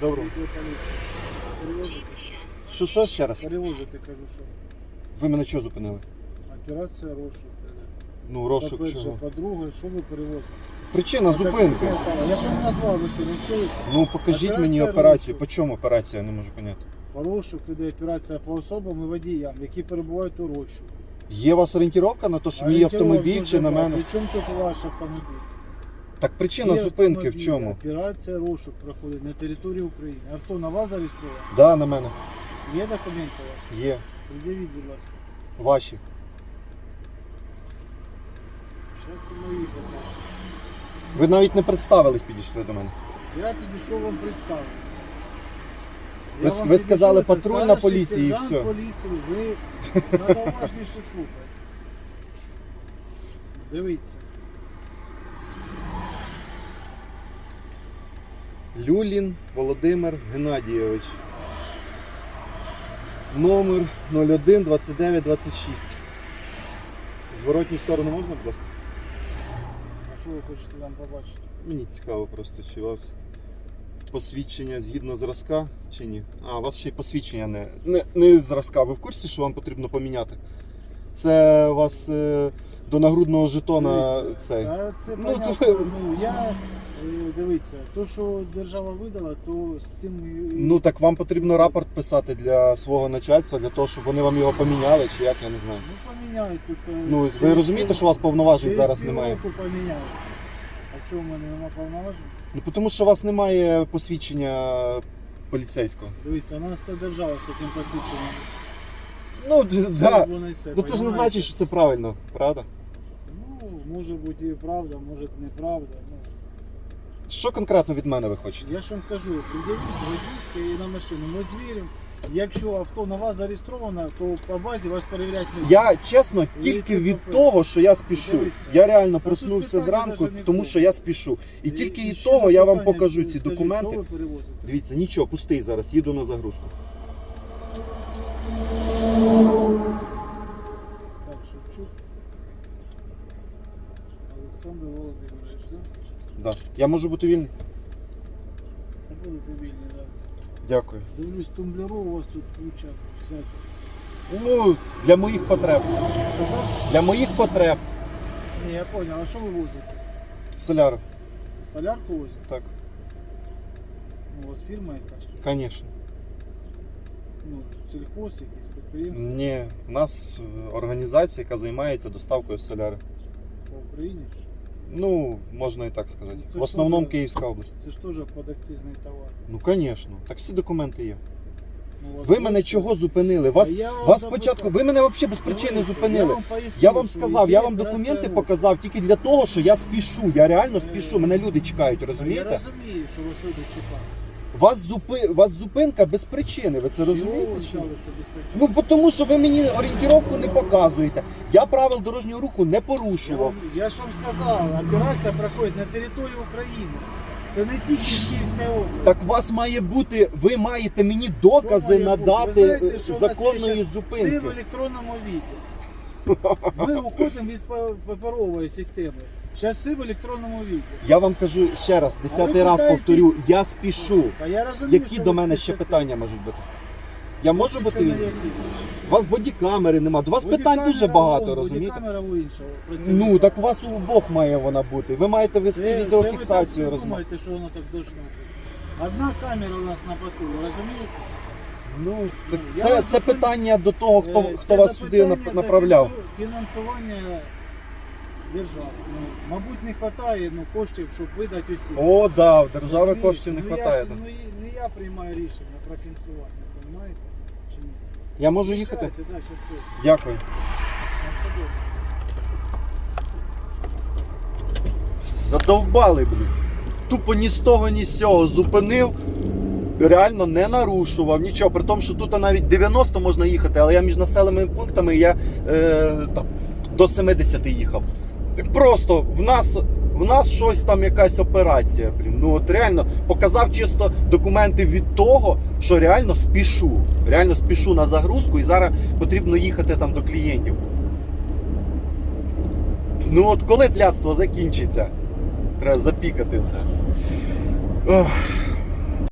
Доброго. Що, що ще раз? Перевозити, кажу, що. Ви мене чого зупинили? Операція розшук. Ну, розшук По-перше, чого? по-друге, що ви перевозите? Причина зупинки. Я що не назвав, ви що не? Ну покажіть мені операцію. розшук. По чому операція, я не можу поняти. По розшуку йде операція по особам і водіям, які перебувають у розшуку. Є у вас орієнтировка на те, що мій Орієнтировок автомобіль дуже чи на багато. мене? При чому тут ваш автомобіль? Так причина Є зупинки в чому? Операція розшук проходить на території України. Авто на вас зареєстровано? Да, на мене. Є документи у вас? Є. Пред'явіть, будь ласка. Ваші. Зараз і мої питання. Ви навіть не представились, підійшли до мене. Я підійшов вам представитися. Ви с- ви сказали, патрульна поліція, і все. поліції, ви уважніше слухати. Дивіться. Люлін Володимир Геннадійович. Номер 01 29 26. Зворотню сторону можна, будь ласка? А що ви хочете там побачити? Мені цікаво просто, чи у вас посвідчення згідно зразка чи ні. А, у вас ще й посвідчення не, не, не зразка. Ви в курсі, що вам потрібно поміняти? Це у вас е, до нагрудного жетона цей. Та це Ну, понятно, це- ну, я, е, дивіться, то, що держава видала, то з цим... і- Ну так вам потрібно рапорт писати для свого начальства, для того, щоб вони вам його поміняли, чи як я не знаю. Ну, поміняють тут. е, Ну ви через розумієте, пів- що у вас повноважень через зараз півроку немає? поміняють. А чого в мене нема повноважень? Ну тому що у вас немає посвідчення поліцейського. Дивіться, у нас це держава з таким посвідченням. Ну да. Воно і все, Ну це ж не понімаєте? значить, що це правильно, правда? Ну, може бути і правда, може неправда. Ну, Що конкретно від мене ви хочете? я ж вам кажу, придивіть водійське і на машину. Ми звіримо. Якщо авто на вас зареєстровано, то по базі вас перевіряти не будуть. Я чесно, тільки від того, що я спішу. Я реально проснувся зранку, тому що я спішу. І тільки і від ще того я вам запитання, покажу ці скажіть, документи. Ви перевозите? Дивіться, нічого, пустий зараз, їду на загрузку. Олександр Володимирович, да? Да. Я можу бути вільний? Це будете вільні, так. Дякую. Дивлюсь, тумблеру у вас тут куча. всяких. Ну, для моїх потреб. Для моїх потреб. Ні, я понял. А що ви возите? Соляра. Солярку возите? Так, Ну, у вас фірма якась? чи звісно. Ну, сільхоз якийсь підприємство Ні, у нас е, організація, яка займається доставкою соляри. По Україні. Ну, можна і так сказати. Ну, це В основному теж- Київська область. Це ж теж подакцизний товар. Ну, звісно. Так всі документи є. Ну, Ви мене чого зупинили? Вас, я вас спочатку, ви мене взагалі без причини зупинили. Я вам сказав, я вам документи показав тільки для того, що я спішу. Я реально Е, спішу. Мене люди чекають, Я розумієте? розумію, що вас люди чекають. Вас зупи... вас зупинка без причини. Ви це розумієте? чи? Ну бо тому, що ви мені орієнтировку не показуєте. Я правил дорожнього руху не порушував. я ж вам сказав, операція проходить на території України. Це не тільки Київська область. Так у вас має бути, ви маєте мені докази має бути? надати Ви знаєте, законної щас Все в електронному віді. Ми уходимо від па- паперової системи. Все в електронному віді. Я вам кажу ще раз, десятий раз питаєтесь- повторю, я спішу. Та я розумію, Які що до ви мене ще спішите. питання можуть бути? Я можу Що бути на вільний? які? У вас бодікамери нема. До вас питань Бодікамера дуже багато, вон, розумієте? Бодікамера у іншого працівника. Ну так у вас у обох має вона бути. Ви маєте вести Це- відеофіксацію ви так розмов. думаєте, що воно так должно бути. Одна камера у нас на патрулі, розумієте? Ну так Ну, я це, це питання до того, хто, Е, хто це вас сюди запитання до направляв. фінансу- Фінансування держави. Ну, мабуть, не вистачає ну, коштів, щоб видати усі. О, да, в держави Розумієте? коштів не Ну, я вистачає. Ну, і- не я приймаю рішення про фінансування, розумієте? Чи ні? Я можу їхати? Чекайте, Да, щасливо. Дякую. На все добре. Задовбали, блін. Тупо ні з того, ні з цього зупинив. Реально не нарушував нічого. При тому, що тут навіть 90 можна їхати, але я між населеними пунктами я е, там, до 70 їхав. Просто в нас, в нас щось там якась операція. Блін. Ну от реально показав чисто документи від того, що реально спішу. Реально спішу на загрузку і зараз потрібно їхати там до клієнтів. Ну от коли цляцтво закінчиться, треба запікати це. Ох.